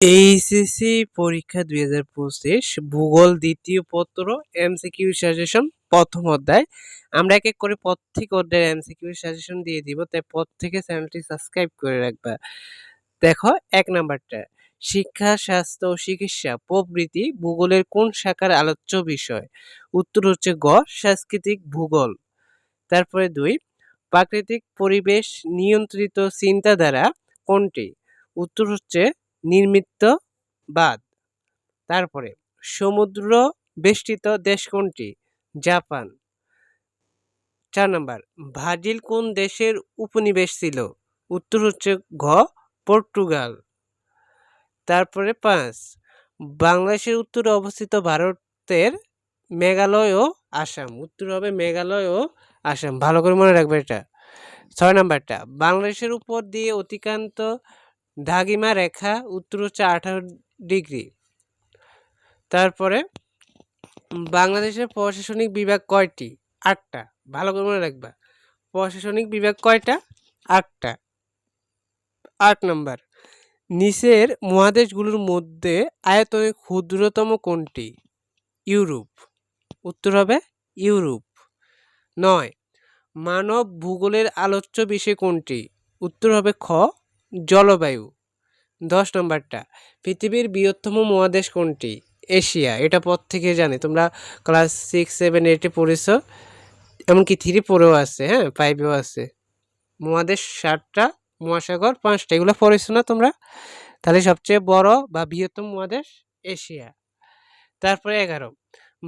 HSC পরীক্ষা দুই হাজার পঁচিশ, ভূগোল দ্বিতীয় পত্র এমসিকিউ সাজেশন প্রথম অধ্যায়। আমরা এক এক করে প্রত্যেক অধ্যায়ের এমসিকিউ সাজেশন দিয়ে দিব, তাই প্রত্যেকে চ্যানেলটি সাবস্ক্রাইব করে রাখবা। দেখো, এক নাম্বারটা, শিক্ষা, স্বাস্থ্য ও চিকিৎসা, প্রভৃতি ভূগোলের কোন শাখার আলোচ্য বিষয়? উত্তর হচ্ছে গ, সাংস্কৃতিক ভূগোল। তারপরে দুই, প্রাকৃতিক পরিবেশ নিয়ন্ত্রিত চিন্তাধারা কোনটি? উত্তর হচ্ছে নির্মিতবাদ তারপরে, সমুদ্র বেষ্টিত দেশ কোনটি? জাপান। চার নম্বর, ব্রাজিল কোন দেশের উপনিবেশ ছিল? উত্তর হচ্ছে ঘ, পর্তুগাল। তারপরে পাঁচ, বাংলাদেশের উত্তরে অবস্থিত ভারতের মেঘালয় ও আসাম। উত্তর হবে মেঘালয় ও আসাম। ভালো করে মনে রাখবে এটা। ছয় নাম্বারটা, বাংলাদেশের উপর দিয়ে অতিক্রান্ত দাগিমা রেখা, উত্তর হচ্ছে আঠারো ডিগ্রি। তারপরে বাংলাদেশের প্রশাসনিক বিভাগ কয়টি? আটটা। ভালো করে মনে রাখবা। প্রশাসনিক বিভাগ কয়টা? আটটা। আট নম্বর। নিচের মহাদেশগুলোর মধ্যে আয়তনে ক্ষুদ্রতম কোনটি? ইউরোপ। উত্তর হবে ইউরোপ। নয়। মানব ভূগোলের আলোচ্য বিষয় কোনটি? উত্তর হবে খ। জলবায়ু। দশ নম্বরটা, পৃথিবীর বৃহত্তম মহাদেশ কোনটি? এশিয়া, এটা পর থেকে জানি। তোমরা ক্লাস সিক্স সেভেন এইটে পড়েছ, এমনকি থ্রি পড়েও আছে হ্যাঁ ফাইভেও আছে। মহাদেশ সাতটা, মহাসাগর পাঁচটা, এগুলো পড়েছো না তোমরা? তাহলে সবচেয়ে বড় বা বৃহত্তম মহাদেশ এশিয়া। তারপরে এগারো,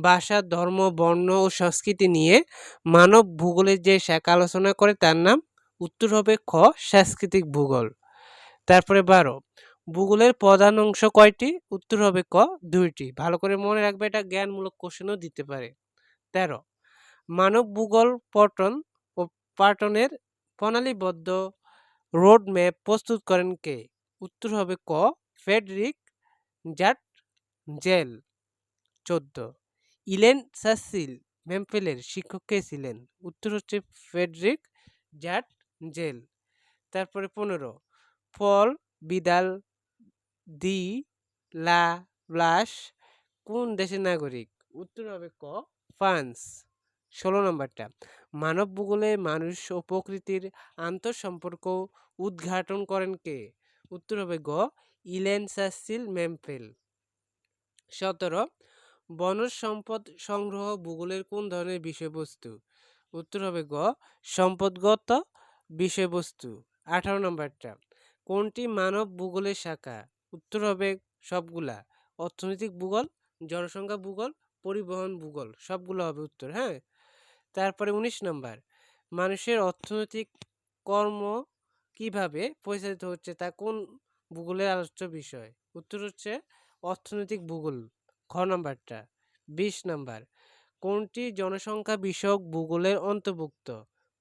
ভাষা, ধর্ম, বর্ণ ও সংস্কৃতি নিয়ে মানব ভূগোলের যে শাখা আলোচনা করে তার নাম, উত্তর হবে খ, সাংস্কৃতিক ভূগোল। তারপরে বারো। ভূগোলের প্রধান অংশ কয়টি? উত্তর হবে ক, দুইটি। ভালো করে মনে রাখবে, এটা জ্ঞানমূলক কোশ্চেনও দিতে পারে। তেরো। মানব ভূগোল পটন ও পাটনের প্রণালীবদ্ধ রোড ম্যাপ প্রস্তুত করেন কে? উত্তর হবে ক ফেডরিক জাট জেল চোদ্দ। ইলেন সাসিল ম্যাম্পেলের শিক্ষক কে ছিলেন? উত্তর হচ্ছে ফেডরিক জাট জেল তারপরে পনেরো। ফল বিদাল দি লা ব্লাস কোন দেশের নাগরিক? উত্তর হবে ক, ফ্রান্স। ষোলো নম্বরটা। মানব ভূগোলে মানুষ ও প্রকৃতির আন্তঃসম্পর্ক উদ্ঘাটন করেন কে? উত্তর হবে গ, ইলেন সাসিল ম্যাম্পেল সতেরো, বনজ সম্পদ সংগ্রহ ভূগোলের কোন ধরনের বিষয়বস্তু? উত্তর হবে গ, সম্পদগত বিষয়বস্তু। আঠারো নম্বরটা। কোনটি মানব ভূগোলের শাখা? উত্তর হবে সবগুলা। অর্থনৈতিক ভূগোল, জনসংখ্যা ভূগোল, পরিবহন ভূগোল, সবগুলো হবে উত্তর হ্যাঁ? তারপরে উনিশ নম্বর, মানুষের অর্থনৈতিক কর্ম কীভাবে পরিচালিত হচ্ছে তা কোন ভূগোলের আলোচ্য বিষয়? উত্তর হচ্ছে অর্থনৈতিক ভূগোল খ নম্বরটা। বিশ নাম্বার, কোনটি জনসংখ্যা বিষয়ক ভূগোলের অন্তর্ভুক্ত?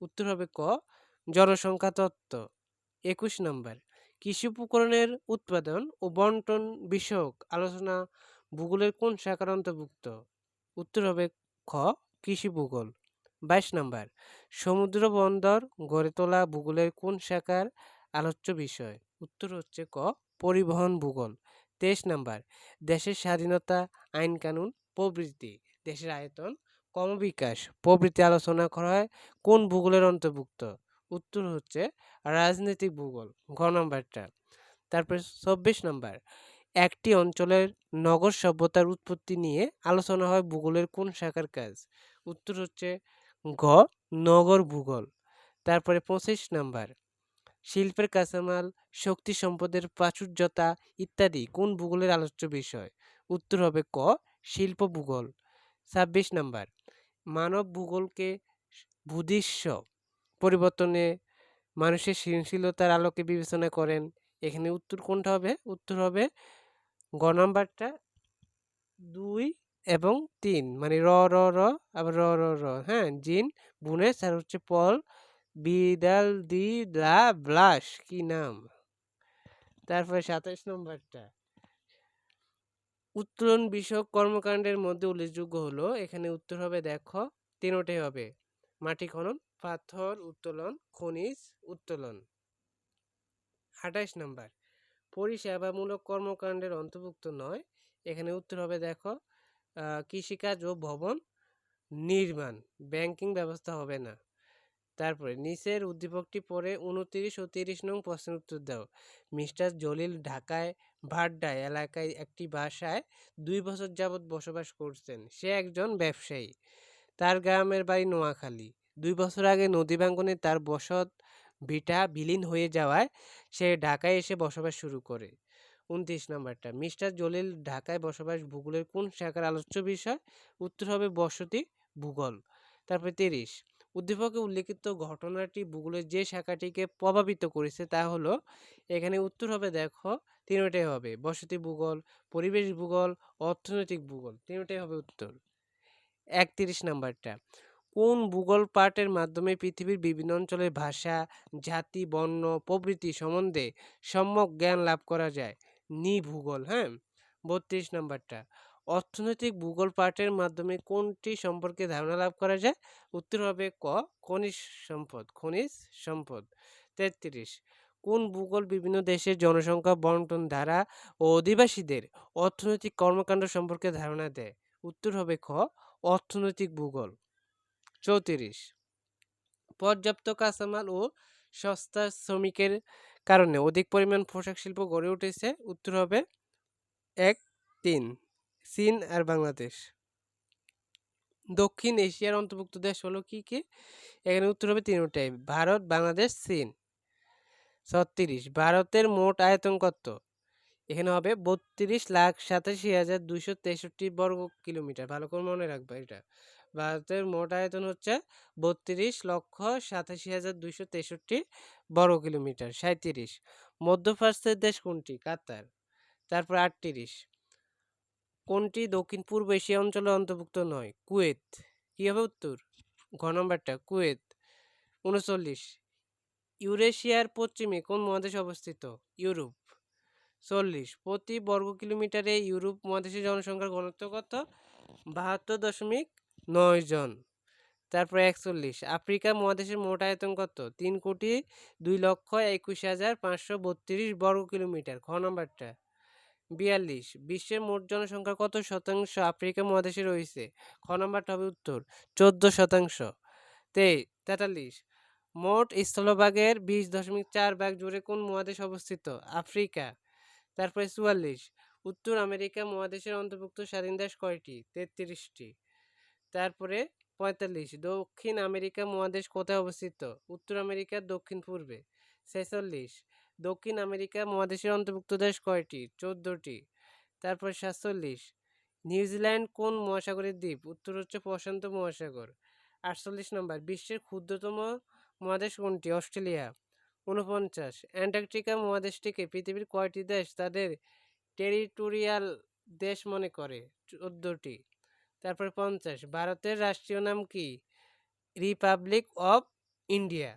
উত্তর হবে ক, জনসংখ্যা তত্ত্ব। একুশ নম্বর কৃষি উপকরণের উৎপাদন ও বন্টন বিষয়ক আলোচনা ভূগোলের কোন শাখার অন্তর্ভুক্ত? উত্তর হবে খ, কৃষি ভূগোল। বাইশ নম্বর, সমুদ্র বন্দর গড়ে তোলা ভূগোলের কোন শাখার আলোচ্য বিষয়? উত্তর হচ্ছে ক, পরিবহন ভূগোল। তেইশ নাম্বার, দেশের স্বাধীনতা, আইন কানুন, প্রবৃত্তি। দেশের আয়তন কমবিকাশ প্রভৃতি আলোচনা করা হয় কোন ভূগোলের অন্তর্ভুক্ত? উত্তর হচ্ছে রাজনৈতিক ভূগোল, ঘ নম্বরটা তারপরে চব্বিশ নম্বর, একটি অঞ্চলের নগর সভ্যতার উৎপত্তি নিয়ে আলোচনা হয় ভূগোলের কোন শাখার কাজ? উত্তর হচ্ছে ঘ, নগর ভূগোল। তারপরে পঁচিশ নাম্বার, শিল্পের কাঁচামাল, শক্তি সম্পদের প্রাচুর্যতা ইত্যাদি কোন ভূগোলের আলোচ্য বিষয়? উত্তর হবে ক, শিল্প ভূগোল। ছাব্বিশ নাম্বার, মানব ভূগোলকে ভূদৃশ্য পরিবর্তনে মানুষের সৃজনশীলতার আলোকে বিবেচনা করেন, এখানে উত্তর কোনটা হবে? উত্তর হবে গ নাম্বারটা দুই এবং তিন মানে র র র, আবার র র র হ্যাঁ? জিন, বুনেস, আর হচ্ছে পল, বিদাল, দি দা ব্লাশ, কি নাম? তারপরে সাতাশ নম্বরটা। উত্তোলন বিষয়ক কর্মকাণ্ডের মধ্যে উল্লেখযোগ্য হলো, এখানে উত্তর হবে দেখো তিনোটাই হবে, মাটি খনন পাথর উত্তোলন, খনিজ উত্তোলন। আঠাইশ নম্বর, পরিষেবামূলক কর্মকাণ্ডের অন্তর্ভুক্ত নয়। এখানে উত্তর হবে, দেখো কৃষিকাজ ও ভবন নির্মাণ, ব্যাংকিং ব্যবস্থা হবে না। তারপরে, নিচের উদ্দীপকটি পরে উনত্রিশ ও তিরিশ নং প্রশ্নের উত্তর দাও। মিস্টার জলিল ঢাকায় ভাড্ডা এলাকায় একটি বাসায় দুই বছর যাবৎ বসবাস করছেন। সে একজন ব্যবসায়ী। তার গ্রামের বাড়ি নোয়াখালী। দুই বছর আগে নদী ভাঙ্গনে তার বসত ভিটা বিলীন হয়ে যাওয়ায় সে ঢাকায় এসে বসবাস শুরু করে। উনত্রিশ নাম্বারটা, মিস্টার জলিল ঢাকায় বসবাস ভূগোলের কোন শাখার আলোচ্য বিষয়? উত্তর হবে বসতি ভূগোল। তারপরে তিরিশ, উদ্দীপকে উল্লেখিত ঘটনাটি ভূগোলের যে শাখাটিকে প্রভাবিত করেছে তা হলো, এখানে উত্তর হবে দেখো, তিনটাই হবে, বসতি ভূগোল, পরিবেশ ভূগোল, অর্থনৈতিক ভূগোল, তিনটাই হবে উত্তর। একত্রিশ নাম্বারটা কোন ভূগোল পাঠের মাধ্যমে পৃথিবীর বিভিন্ন অঞ্চলের ভাষা, জাতি, বর্ণ, প্রভৃতি সম্বন্ধে সম্যক জ্ঞান লাভ করা যায়? নি ভূগোল হ্যাঁ? বত্রিশ নম্বরটা। অর্থনৈতিক ভূগোল পাঠের মাধ্যমে কোনটি সম্পর্কে ধারণা লাভ করা যায়? উত্তর হবে ক, খনিজ সম্পদ খনিজ সম্পদ। তেত্রিশ, কোন ভূগোল বিভিন্ন দেশের জনসংখ্যা, বন্টন ধারা ও অধিবাসীদের অর্থনৈতিক কর্মকাণ্ড সম্পর্কে ধারণা দেয়? উত্তর হবে খ, অর্থনৈতিক ভূগোল। চৌত্রিশ। পর্যাপ্ত কাঁচামাল ও সস্তা শ্রমিকের কারণে অধিক পরিমাণ পোশাক শিল্প গড়ে উঠেছে। উত্তর হবে এক তিন, চীন আর বাংলাদেশ। দক্ষিণ এশিয়ার অন্তর্ভুক্ত দেশ হলো কি কি? এখানে উত্তর হবে তিনটাই, ভারত, বাংলাদেশ, চীন। ছত্রিশ, ভারতের মোট আয়তন কত? এখানে হবে বত্রিশ লাখ সাতাশি হাজার দুইশো তেষট্টি বর্গ কিলোমিটার। ভালো করে মনে রাখবে এটা। ভারতের মোট আয়তন হচ্ছে বত্রিশ লক্ষ সাতাশি হাজার দুইশো তেষট্টি বর্গ কিলোমিটার সাঁত্রিশ মধ্যপ্রাচ্যের দেশ কোনটি? কাতার। তারপর আটত্রিশ। কোনটি দক্ষিণ পূর্ব এশিয়া অঞ্চলের অন্তর্ভুক্ত নয়? কুয়েত। কী হবে উত্তর? ঘ নম্বরটা, কুয়েত। উনচল্লিশ। ইউরেশিয়ার পশ্চিমে কোন মহাদেশ অবস্থিত? ইউরোপ। চল্লিশ। প্রতি বর্গ কিলোমিটারে ইউরোপ মহাদেশের জনসংখ্যার ঘনত্ব কত? বাহাত্তর দশমিক নয় জন। তারপরে একচল্লিশ। আফ্রিকা মহাদেশের মোট আয়তন কত? তিন কোটি দুই লক্ষ একুশ হাজার পাঁচশো বত্রিশ বর্গ কিলোমিটার। খ নম্বরটা। বিয়াল্লিশ। বিশ্বের মোট জনসংখ্যার কত শতাংশ আফ্রিকা মহাদেশে রয়েছে? খ নম্বরটা হবে উত্তর। চোদ্দ শতাংশ। তে তেতাল্লিশ। মোট স্থলভাগের বিশ দশমিক চার ভাগ জুড়ে কোন মহাদেশ অবস্থিত? আফ্রিকা। তারপরে চুয়াল্লিশ। উত্তর আমেরিকা মহাদেশের অন্তর্ভুক্ত স্বাধীন দেশ কয়টি? তেত্রিশটি। তারপরে পঁয়তাল্লিশ, দক্ষিণ আমেরিকা মহাদেশ কোথায় অবস্থিত? উত্তর আমেরিকার দক্ষিণ পূর্বে ছেচল্লিশ, দক্ষিণ আমেরিকা মহাদেশের অন্তর্ভুক্ত দেশ কয়টি? চোদ্দটি, তারপর সাতচল্লিশ নিউজিল্যান্ড কোন মহাসাগরের দ্বীপ? উত্তর হচ্ছে প্রশান্ত মহাসাগর। আটচল্লিশ নম্বর, বিশ্বের ক্ষুদ্রতম মহাদেশ কোনটি? অস্ট্রেলিয়া। উনপঞ্চাশ অ্যান্টার্কটিকা মহাদেশটিকে পৃথিবীর কয়টি দেশ তাদের টেরিটোরিয়াল দেশ মনে করে? চোদ্দটি। তারপর পঞ্চাশ। ভারতের রাষ্ট্রীয় নাম কি? রিপাবলিক অফ ইন্ডিয়া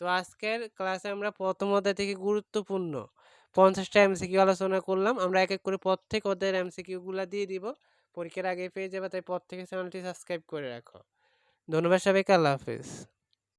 তো আজকের ক্লাসে আমরা প্রথম অধ্যায় থেকে গুরুত্বপূর্ণ। পঞ্চাশটা এমসিকিউ আলোচনা করলাম। আমরা এক এক করে প্রত্যেক অধ্যায়ের এমসিকিউগুলো দিয়ে দিব। পরীক্ষার আগে পেয়ে যাবে, তাই পর থেকে চ্যানেলটি সাবস্ক্রাইব করে রাখো। ধন্যবাদ সবাইকে, আল্লাহ হাফিজ।